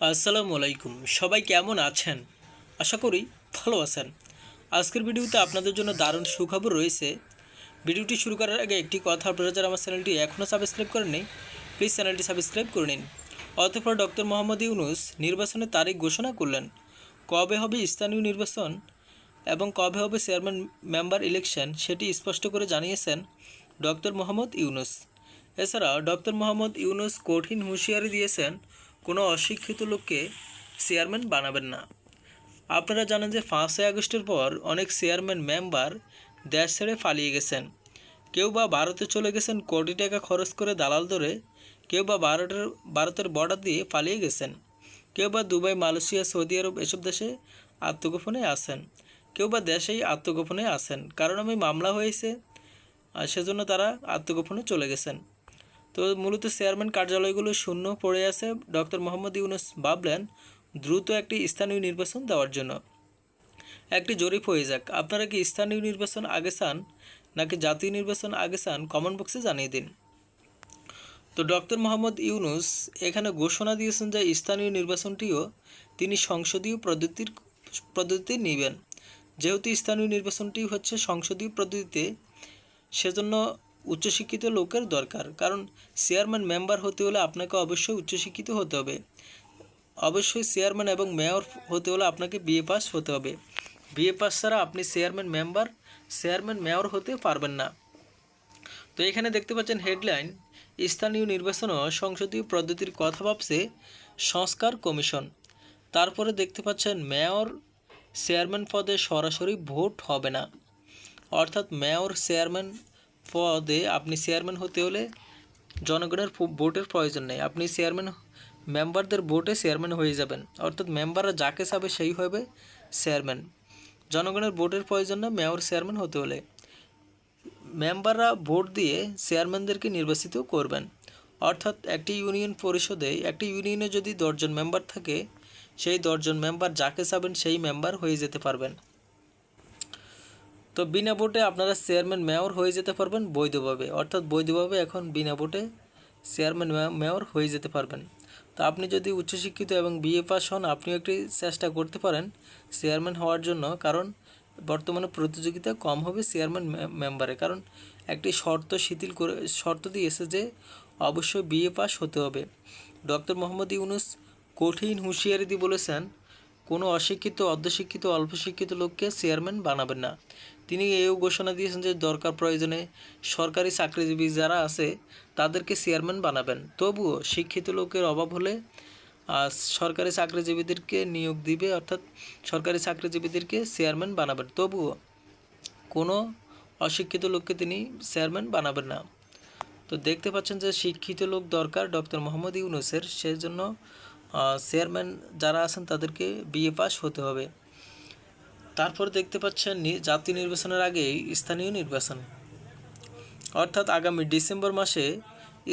আসসালামু আলাইকুম। সবাই কেমন আছেন? আশা করি ভালো আছেন। আজকের ভিডিওতে আপনাদের জন্য দারুণ সুখবর রয়েছে। ভিডিওটি শুরু করার আগে একটি কথা, আপনারা যারা আমার চ্যানেলটি এখনও সাবস্ক্রাইব করেননি প্লিজ চ্যানেলটি সাবস্ক্রাইব করে নিন। অতঃপর ডক্টর মোহাম্মদ ইউনুস নির্বাচনের তারিখ ঘোষণা করলেন। কবে হবে স্থানীয় নির্বাচন এবং কবে হবে চেয়ারম্যান মেম্বার ইলেকশন সেটি স্পষ্ট করে জানিয়েছেন ডক্টর মোহাম্মদ ইউনুস। এছাড়া ডক্টর মোহাম্মদ ইউনুস কঠিন হুঁশিয়ারি দিয়েছেন কোনো অশিক্ষিত লোককে চেয়ারম্যান বানাবেন না। আপনারা জানেন যে পাঁচই আগস্টের পর অনেক চেয়ারম্যান মেম্বার দেশ ছেড়ে পালিয়ে গেছেন। কেউ বা ভারতে চলে গেছেন কোটি টাকা খরচ করে দালাল ধরে, কেউ বা ভারতের ভারতের বর্ডার দিয়ে পালিয়ে গেছেন। কেউ বা দুবাই, মালয়েশিয়া, সৌদি আরব এসব দেশে আত্মগোপনে আছেন। কেউ বা দেশেই আত্মগোপনে আছেন। কারণ আমি মামলা হয়েছে সেজন্য তারা আত্মগোপনে চলে গেছেন। তো মূলত চেয়ারম্যান কার্যালয়গুলো শূন্য পড়ে আছে ডক্টর মোহাম্মদ ইউনুস ভাবলেন দ্রুত একটি স্থানীয় নির্বাচন দেওয়ার জন্য। একটি জরিপ হয়ে যাক। আপনারা কি স্থানীয় নির্বাচন আগে চান নাকি জাতীয় নির্বাচন আগে চান কমেন্ট বক্সে জানিয়ে দিন। তো ডক্টর মোহাম্মদ ইউনুস এখানে ঘোষণা দিয়েছেন যে স্থানীয় নির্বাচনটিও তিনি সংসদীয় পদ্ধতির পদ্ধতিতে নেবেন। যেহেতু স্থানীয় নির্বাচনটি হচ্ছে সংসদীয় পদ্ধতিতে, সেজন্য উচ্চশিক্ষিত লোকের দরকার। কারণ চেয়ারম্যান মেম্বার হতে হলে আপনাকে অবশ্যই উচ্চশিক্ষিত হতে হবে। অবশ্যই চেয়ারম্যান এবং মেয়র হতে হলে আপনাকে বিএ পাস হতে হবে। বিএ পাস ছাড়া আপনি চেয়ারম্যান মেম্বার, চেয়ারম্যান মেয়র হতে পারবেন না। তো এখানে দেখতে পাচ্ছেন হেডলাইন, স্থানীয় নির্বাচন ও সংসদীয় পদ্ধতির কথা ভাবছে সংস্কার কমিশন। তারপরে দেখতে পাচ্ছেন মেয়র চেয়ারম্যান পদে সরাসরি ভোট হবে না। অর্থাৎ মেয়র, চেয়ারম্যান পদে আপনি চেয়ারম্যান হতে হলে জনগণের ভোটের প্রয়োজন নেই। আপনি চেয়ারম্যান মেম্বারদের ভোটে চেয়ারম্যান হয়ে যাবেন। অর্থাৎ মেম্বাররা যাকে চাবে সেই হবে চেয়ারম্যান জনগণের ভোটের প্রয়োজন না মেয়র চেয়ারম্যান হতে হলে। মেম্বাররা ভোট দিয়ে চেয়ারম্যানদেরকে নির্বাচিত করবেন। অর্থাৎ একটি ইউনিয়ন পরিষদে, একটি ইউনিয়নে যদি দশজন মেম্বার থাকে, সেই দশজন মেম্বার যাকে চাবেন সেই মেম্বার হয়ে যেতে পারবেন। তো বিনা ভোটে আপনারা চেয়ারম্যান মেয়র হয়ে যেতে পারবেন বৈধভাবে। অর্থাৎ বৈধভাবে এখন বিনা ভোটে চেয়ারম্যান মেয়র হয়ে যেতে পারবেন। তো আপনি যদি উচ্চশিক্ষিত এবং বিএ পাস হন, আপনিও একটি চেষ্টা করতে পারেন চেয়ারম্যান হওয়ার জন্য। কারণ বর্তমানে প্রতিযোগিতা কম হবে চেয়ারম্যান মেম্বারে কারণ একটি শর্ত শিথিল করে, শর্ত দিয়েছে যে অবশ্যই বিএ পাস হতে হবে। ডক্টর মোহাম্মদ ইউনুস কঠিন হুঁশিয়ারি বলেছেন কোনো অশিক্ষিত, অর্ধশিক্ষিত অল্প শিক্ষিত লোককে চেয়ারম্যান বানাবেন না। তিনি এও ঘোষণা দিয়েছেন যে দরকার প্রয়োজনে সরকারি চাকরিজীবী যারা আছে, তাদেরকে চেয়ারম্যান বানাবেন। তবুও শিক্ষিত লোকের অভাব হলে সরকারি চাকরিজীবীদেরকে নিয়োগ দিবে, অর্থাৎ সরকারি চাকরিজীবীদেরকে চেয়ারম্যান বানাবেন। তবুও কোনো অশিক্ষিত লোককে তিনি চেয়ারম্যান বানাবেন না। তো দেখতে পাচ্ছেন যে শিক্ষিত লোক দরকার ডক্টর মোহাম্মদ ইউনুসের। সেই জন্য চেয়ারম্যান যারা আছেন তাদেরকে বিএ পাস হতে হবে। তারপর দেখতে পাচ্ছেন জাতীয় নির্বাচনের আগেই স্থানীয় নির্বাচন। অর্থাৎ আগামী ডিসেম্বর মাসে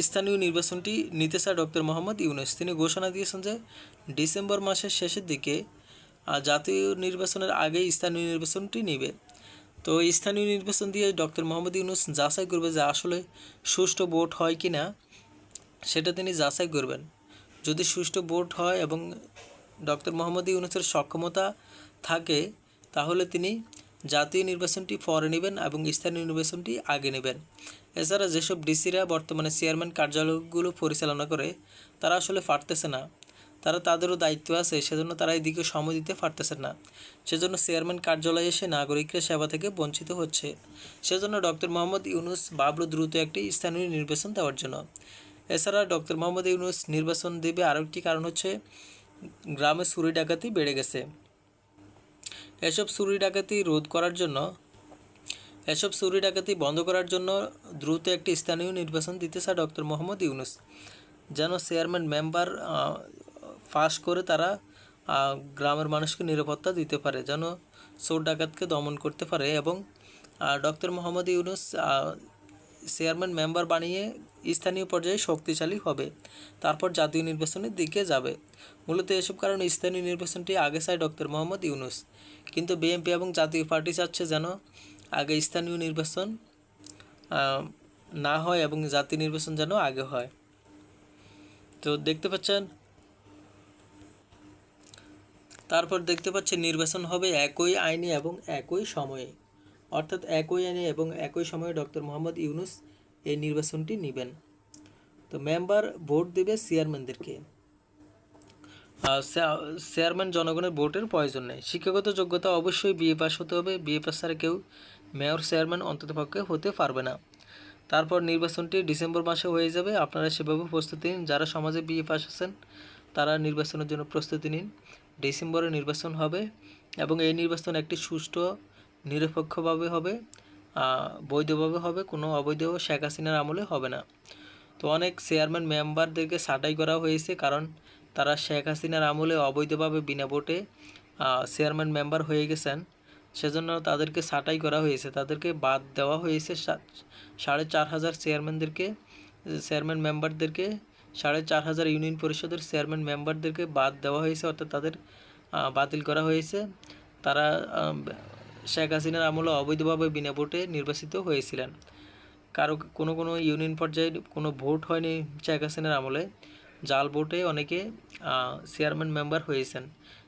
স্থানীয় নির্বাচনটি নিতে চায় ডক্টর মোহাম্মদ ইউনুস। তিনি ঘোষণা দিয়েছেন যে ডিসেম্বর মাসের শেষের দিকে জাতীয় নির্বাচনের আগেই স্থানীয় নির্বাচনটি নেবে। তো স্থানীয় নির্বাচন দিয়ে ডক্টর মোহাম্মদ ইউনুস যাচাই করবে যে আসলে সুষ্ঠু ভোট হয় কি না সেটা তিনি যাচাই করবেন। যদি সুষ্ঠু ভোট হয় এবং ডক্টর মোহাম্মদ ইউনুসের সক্ষমতা থাকে, তাহলে তিনি জাতীয় নির্বাচনটি পরে নেবেন এবং স্থানীয় নির্বাচনটি আগে নেবেন। এছাড়া যেসব ডিসিরা বর্তমানে চেয়ারম্যান কার্যালয়গুলো পরিচালনা করে, তারা আসলে পারতেছে না। তারা তাদেরও দায়িত্ব আছে, সেজন্য তারা এদিকে সময় দিতে পারতেছে না। সেজন্য চেয়ারম্যান কার্যালয়ে এসে নাগরিকরা সেবা থেকে বঞ্চিত হচ্ছে। সেজন্য ডক্টর মোহাম্মদ ইউনুস বাবলু দ্রুত একটি স্থানীয় নির্বাচন দেওয়ার জন্য। এছাড়া ডক্টর মোহাম্মদ ইউনুস নির্বাচন দেবে আরও একটি কারণ হচ্ছে গ্রামে চুরি ডাকাতি বেড়ে গেছে। এসব চুরি ডাকাতি রোধ করার জন্য, এসব চুরি ডাকাতি বন্ধ করার জন্য দ্রুত একটি স্থানীয় নির্বাচন দিতে চায় ডক্টর মোহাম্মদ ইউনুস, যেন চেয়ারম্যান, মেম্বার ফাঁস করে তারা গ্রামের মানুষকে নিরাপত্তা দিতে পারে, যেন চোর ডাকাতকে দমন করতে পারে এবং doctor Mohammad Yunus chairman member বানিয়ে স্থানীয় পর্যায়ে শক্তিশালী হবে। তারপর জাতীয় নির্বাচনের দিকে যাবে। মূলত এসব কারণে স্থানীয় নির্বাচনটি আগে চায় ডক্টর মোহাম্মদ ইউনুস। কিন্তু বিএনপি এবং জাতীয় পার্টি চাচ্ছে যেন আগে স্থানীয় নির্বাচন না হয় এবং জাতীয় নির্বাচন যেন আগে হয়। তো দেখতে পাচ্ছেন, তারপর দেখতে পাচ্ছেন নির্বাচন হবে একই আইনি এবং একই সময়ে। অর্থাৎ একই আইনে এবং একই সময়ে ডক্টর মোহাম্মদ ইউনুস এই নির্বাচনটি নেবেন। তো মেম্বার ভোট দেবে চেয়ারম্যানদেরকে। চেয়ারম্যান জনগণের ভোটের প্রয়োজন নেই। শিক্ষাগত যোগ্যতা অবশ্যই বিএ পাস হতে হবে। বিএ পাস ছাড়া কেউ মেয়র, চেয়ারম্যান অন্ততপক্ষে হতে পারবে না। তারপর নির্বাচনটি ডিসেম্বর মাসে হয়ে যাবে। আপনারা সেভাবে প্রস্তুতি নিন। যারা সমাজে বিএ পাস আছেন, তারা নির্বাচনের জন্য প্রস্তুতি নিন। ডিসেম্বরে নির্বাচন হবে এবং এই নির্বাচন একটি সুষ্ঠু নিরপেক্ষভাবে হবে বৈধভাবে হবে, কোনো অবৈধ শেখ হাসিনার আমলে হবে না। তো অনেক চেয়ারম্যান মেম্বারদেরকে ছাঁটাই করা হয়েছে কারণ তারা শেখ হাসিনার আমলে অবৈধভাবে বিনা ভোটে চেয়ারম্যান মেম্বার হয়ে গেছেন। সেজন্য তাদেরকে ছাঁটাই করা হয়েছে। তাদেরকে বাদ দেওয়া হয়েছে সাড়ে চার হাজার চেয়ারম্যানদেরকে, চেয়ারম্যান মেম্বারদেরকে, সাড়ে চার হাজার ইউনিয়ন পরিষদের চেয়ারম্যান মেম্বারদেরকে বাদ দেওয়া হয়েছে, অর্থাৎ তাদের বাতিল করা হয়েছে। তারা শেখ হাসিনার আমলে অবৈধভাবে বিনা ভোটে নির্বাচিত হয়েছিলেন। কারও কোনো কোনো ইউনিয়ন পর্যায়ে কোনো ভোট হয়নি শেখ হাসিনার আমলে। জাল ভোটে অনেকে চেয়ারম্যান মেম্বার হয়েছেন।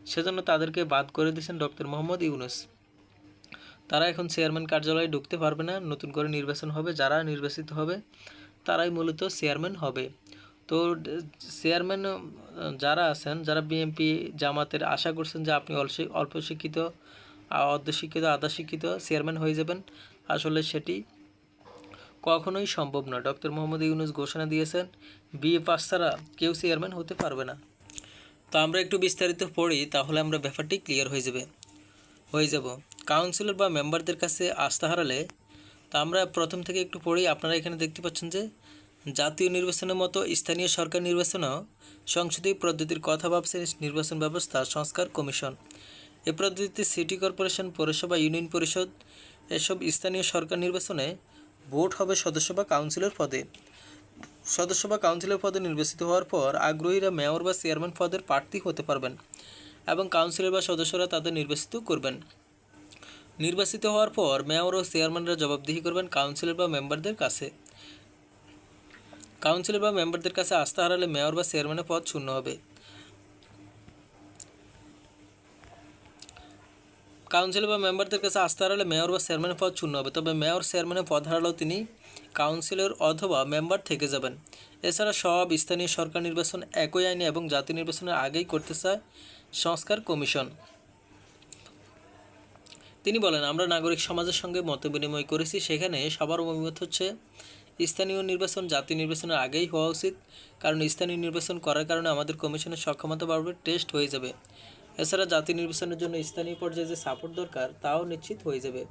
সেজন্য তাদেরকে বাদ করে দিয়েছেন ডক্টর মোহাম্মদ ইউনুস। তারা এখন চেয়ারম্যান কার্যালয়ে ঢুকতে পারবে না। নতুন করে নির্বাচন হবে, যারা নির্বাচিত হবে, তারাই মূলত চেয়ারম্যান হবে। তো, চেয়ারম্যান যারা আছেন, যারা বিএনপি জামাতের, আশা করছেন যে আপনি অল্প শিক্ষিত অর্ধশিক্ষিত আধা শিক্ষিত চেয়ারম্যান হয়ে যাবেন। আসলে সেটি কখনোই সম্ভব না ডক্টর মোহাম্মদ ইউনুস ঘোষণা দিয়েছেন বিএ পাস ছাড়া কেউ চেয়ারম্যান হতে পারবে না। তো আমরা একটু বিস্তারিত পড়ি, তাহলে আমরা ব্যাপারটি ক্লিয়ার হয়ে যাবে। হয়ে যাব। কাউন্সিলর বা মেম্বারদের কাছে আস্থা হারালে, তো আমরা প্রথম থেকে একটু পড়ি। আপনারা এখানে দেখতে পাচ্ছেন যে, জাতীয় নির্বাচনের মতো স্থানীয় সরকার নির্বাচনেও সংসদীয় পদ্ধতির কথা ভাবছে নির্বাচন ব্যবস্থা সংস্কার কমিশন। এ পদ্ধতিতে সিটি কর্পোরেশন, পৌরসভা, ইউনিয়ন পরিষদ এসব স্থানীয় সরকার নির্বাচনে ভোট হবে সদস্য বা কাউন্সিলর পদে। সদস্য বা কাউন্সিলর পদে নির্বাচিত হওয়ার পর আগ্রহীরা মেয়র বা চেয়ারম্যান পদের প্রার্থী হতে পারবেন এবং কাউন্সিলর বা সদস্যরা তাদের নির্বাচিত করবেন। নির্বাচিত হওয়ার পর মেয়র ও চেয়ারম্যানরা জবাবদিহি করবেন কাউন্সিলর বা মেম্বারদের কাছে। কাউন্সিলর বা মেম্বারদের কাছে আস্থা হারালে মেয়র বা চেয়ারম্যানের পদ শূন্য হবে। কাউন্সিলর বা মেম্বারদের কাছে আস্থা হারালে মেয়র বা চেয়ারম্যানের পদ শূন্য হবে। তবে মেয়র, চেয়ারম্যানের পদ হারালেও তিনি কাউন্সিলর অথবা মেম্বার থেকে যাবেন। এছাড়া সব স্থানীয় সরকার নির্বাচন একই আইনে এবং জাতীয় নির্বাচনের আগেই করতে চায় সংস্কার কমিশন। তিনি বলেন, আমরা নাগরিক সমাজের সঙ্গে মত বিনিময় করেছি। সেখানে সবার অভিমত হচ্ছে স্থানীয় নির্বাচন জাতীয় নির্বাচনের আগেই হওয়া উচিত। কারণ স্থানীয় নির্বাচন করার কারণে আমাদের কমিশনের সক্ষমতা বাড়বে, টেস্ট হয়ে যাবে। এছাড়া জাতীয় নির্বাচনের জন্য স্থানীয় পর্যায়ে যে সাপোর্ট দরকার, তাও নিশ্চিত হয়ে যাবে।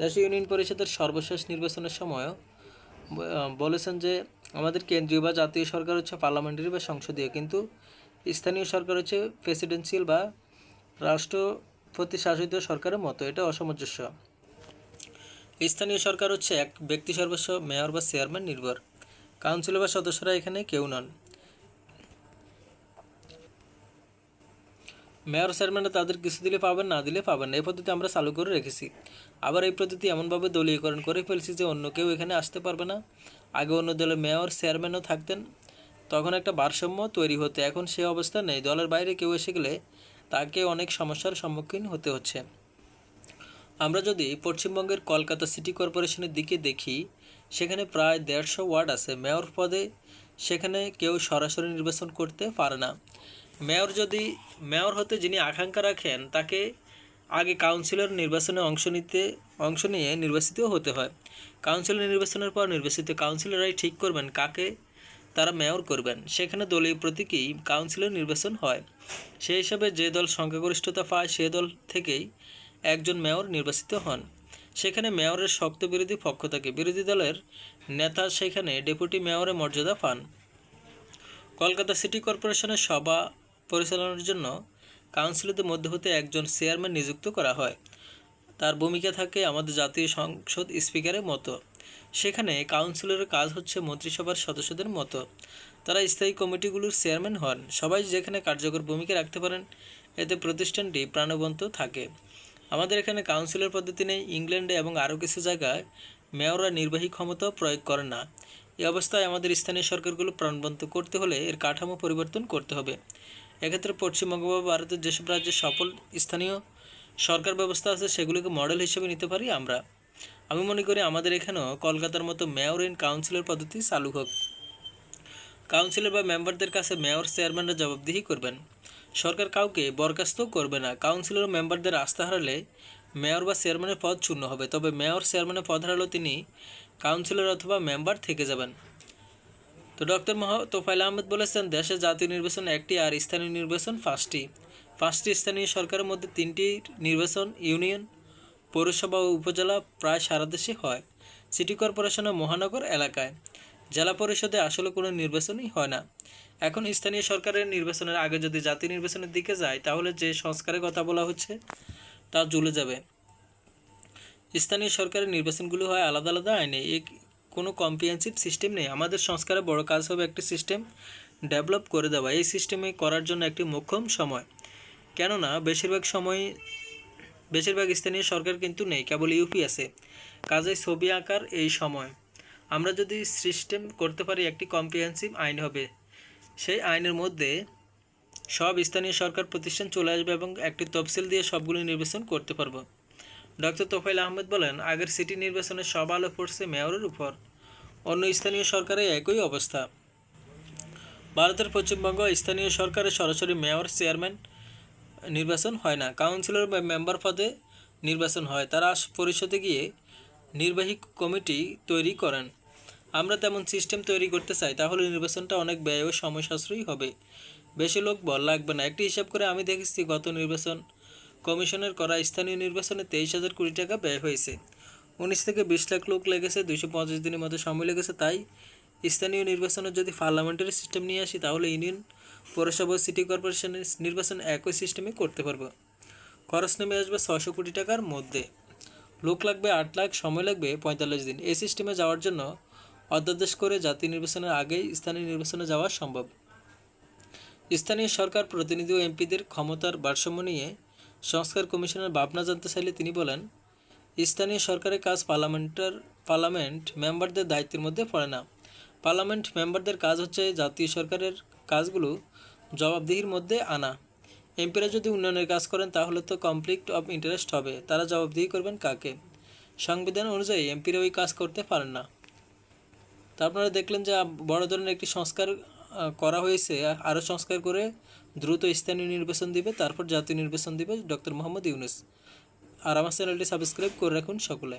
দেশীয় ইউনিয়ন পরিষদের সর্বশেষ নির্বাচনের সময়ও বলেছেন যে আমাদের কেন্দ্রীয় বা জাতীয় সরকার হচ্ছে পার্লামেন্টারি বা সংসদীয়, কিন্তু স্থানীয় সরকার হচ্ছে প্রেসিডেন্সিয়াল বা রাষ্ট্রপতি শাসিত সরকারের মতো, এটা অসামঞ্জস্য। স্থানীয় সরকার হচ্ছে এক ব্যক্তি সর্বস্ব, মেয়র বা চেয়ারম্যান নির্ভর। কাউন্সিলর বা সদস্যরা এখানে কেউ নন। মেয়র চেয়ারম্যানরা তাদের কিছু দিলে পাবেন, না দিলে পাবেন না। এই পদ্ধতি আমরা চালু করে রেখেছি। আবার এই পদ্ধতি এমনভাবে দলীয়করণ করে ফেলছি যে অন্য কেউ এখানে আসতে পারবে না। আগে অন্য দলের মেয়র, চেয়ারম্যানও থাকতেন। তখন একটা ভারসাম্য তৈরি হতো। এখন সে অবস্থা নেই। দলের বাইরে কেউ এসে গেলে তাকে অনেক সমস্যার সম্মুখীন হতে হচ্ছে। আমরা যদি পশ্চিমবঙ্গের কলকাতা সিটি কর্পোরেশনের দিকে দেখি, সেখানে প্রায় দেড়শো ওয়ার্ড আছে। মেয়র পদে সেখানে কেউ সরাসরি নির্বাচন করতে পারে না। মেয়র যদি, মেয়র হতে যিনি আকাঙ্ক্ষা রাখেন, তাকে আগে কাউন্সিলর নির্বাচনে অংশ নিতে, অংশ নিয়ে নির্বাচিত হতে হয়। কাউন্সিলর নির্বাচনের পর নির্বাচিত কাউন্সিলররাই ঠিক করবেন কাকে তারা মেয়র করবেন। সেখানে দলীয় প্রতীকেই কাউন্সিলর নির্বাচন হয়। সেই হিসাবে যে দল সংখ্যাগরিষ্ঠতা পায়, সে দল থেকেই একজন মেয়র নির্বাচিত হন। সেখানে মেয়রের শক্ত বিরোধী পক্ষ থাকে। বিরোধী দলের নেতা সেখানে ডেপুটি মেয়রের মর্যাদা পান। কলকাতা সিটি কর্পোরেশনের সভা পরিচালনার জন্য কাউন্সিলরদের মধ্যে হতে একজন চেয়ারম্যান নিযুক্ত করা হয়। তার ভূমিকা থাকে আমাদের জাতীয় সংসদ স্পিকারের মতো। সেখানে কাউন্সিলরের কাজ হচ্ছে মন্ত্রিসভার সদস্যদের মতো। তারা স্থায়ী কমিটিগুলোর চেয়ারম্যান হন। সবাই যেখানে কার্যকর ভূমিকা রাখতে পারেন, এতে প্রতিষ্ঠানটি প্রাণবন্ত থাকে। আমাদের এখানে কাউন্সিলর পদ্ধতি নেই। ইংল্যান্ডে এবং আরও কিছু জায়গায় মেয়ররা নির্বাহী ক্ষমতা প্রয়োগ করেন না। এই অবস্থায় আমাদের স্থানীয় সরকারগুলো প্রাণবন্ত করতে হলে এর কাঠামো পরিবর্তন করতে হবে। এক্ষেত্রে পশ্চিমবঙ্গ বা ভারতের যেসব রাজ্যে সফল স্থানীয় সরকার ব্যবস্থা আছে, সেগুলোকে মডেল হিসেবে নিতে পারি আমরা। আমি মনে করি আমাদের এখানেও কলকাতার মতো মেয়র ইন কাউন্সিলর পদ্ধতি চালু হোক। কাউন্সিলর বা মেম্বারদের কাছে মেয়র চেয়ারম্যানরা জবাবদিহি করবেন। সরকার কাউকে বরখাস্ত করবে না। কাউন্সিলর ও মেম্বারদের আস্থা হারালে মেয়র বা চেয়ারম্যানের পদ শূন্য হবে। তবে মেয়র চেয়ারম্যানের পদ হারালেও তিনি কাউন্সিলর অথবা মেম্বার থেকে যাবেন। তো ডক্টর মহ তোফাইল আহমেদ বলেছেন, দেশে জাতীয় নির্বাচন একটি আর স্থানীয় নির্বাচন পাঁচটি। পাঁচটি স্থানীয় সরকারের মধ্যে তিনটি নির্বাচন ইউনিয়ন, পৌরসভা ও উপজেলা প্রায় সারা দেশে হয়। সিটি কর্পোরেশন ও মহানগর এলাকায়। জেলা পরিষদে আসলে কোনো নির্বাচনই হয় না। এখন স্থানীয় সরকারের নির্বাচনের আগে যদি জাতীয় নির্বাচনের দিকে যায়, তাহলে যে সংস্কারের কথা বলা হচ্ছে, তা জ্বলে যাবে। স্থানীয় সরকারের নির্বাচনগুলো হয় আলাদা আলাদা আইনে। এক কোনো কম্প্রিহেন্সিভ সিস্টেম নেই। আমাদের সংস্কারে বড় কাজ হবে একটি সিস্টেম ডেভেলপ করে দেওয়া। এই সিস্টেমে করার জন্য একটি মোক্ষম সময়। কেননা, বেশিরভাগ সময়, বেশিরভাগ স্থানীয় সরকার কিন্তু নেই, কেবল ইউপি আছে। কাজেই ছবি আঁকার এই সময়। আমরা যদি সিস্টেম করতে পারি, একটি কম্প্রিহেন্সিভ আইন হবে। সেই আইনের মধ্যে সব স্থানীয় সরকার প্রতিষ্ঠান চলে আসবে এবং একটি তফসিল দিয়ে সবগুলো নির্বাচন করতে পারব। ডক্টর তোফাইল আহমেদ বলেন, আগের সিটি নির্বাচনে সব আলো পড়ছে মেয়রের উপর, অন্য স্থানীয় সরকারে একই অবস্থা। ভারতের পশ্চিমবঙ্গ স্থানীয় সরকারের সরাসরি মেয়র, চেয়ারম্যান নির্বাচন হয় না। কাউন্সিলর বা মেম্বার পদে নির্বাচন হয়। তারা পরিষদে গিয়ে নির্বাহী কমিটি তৈরি করেন। আমরা তেমন সিস্টেম তৈরি করতে চাই, তাহলে নির্বাচনটা অনেক ব্যয় ও সময় সাশ্রয়ী হবে। বেশি লোক বল লাগবে না। একটি হিসাব করে আমি দেখেছি, গত নির্বাচন কমিশনের করা স্থানীয় নির্বাচনে তেইশ হাজার কোটি টাকা ব্যয় হয়েছে। উনিশ থেকে বিশ লাখ লোক লেগেছে, দুইশো পঞ্চাশ দিনের মতো সময় লেগেছে, তাই স্থানীয় নির্বাচনের যদি পার্লামেন্টারি সিস্টেম নিয়ে আসি, তাহলে ইউনিয়ন, পৌরসভা সিটি কর্পোরেশনের নির্বাচন একই সিস্টেমে করতে পারব। খরচ নেমে আসবে ছশো কোটি টাকার মধ্যে। লোক লাগবে আট লাখ, সময় লাগবে পঁয়তাল্লিশ দিন। এই সিস্টেমে যাওয়ার জন্য অধ্যাদেশ করে জাতীয় নির্বাচনের আগেই স্থানীয় নির্বাচনে যাওয়া সম্ভব। স্থানীয় সরকার, প্রতিনিধি ও এমপিদের ক্ষমতার ভারসাম্য নিয়ে সংস্কার কমিশনের ভাবনা জানতে চাইলে তিনি বলেন, স্থানীয় সরকারের কাজ পার্লামেন্টের, পার্লামেন্ট মেম্বারদের দায়িত্বের মধ্যে পড়ে না। পার্লামেন্ট মেম্বারদের কাজ হচ্ছে জাতীয় সরকারের কাজগুলো জবাবদিহির মধ্যে আনা। এমপিরা যদি উন্নয়নের কাজ করেন, তাহলে তো কনফ্লিক্ট অফ ইন্টারেস্ট হবে। তারা জবাবদিহি করবেন কাকে? সংবিধান অনুযায়ী এমপিরা ওই কাজ করতে পারেন না। তা আপনারা দেখলেন যে বড় ধরনের একটি সংস্কার করা হয়েছে। আরও সংস্কার করে দ্রুত স্থানীয় নির্বাচন দিবে, তারপর জাতীয় নির্বাচন দিবে ডক্টর মোহাম্মদ ইউনুস। আর আমার চ্যানেলটি সাবস্ক্রাইব করে রাখুন সকলে।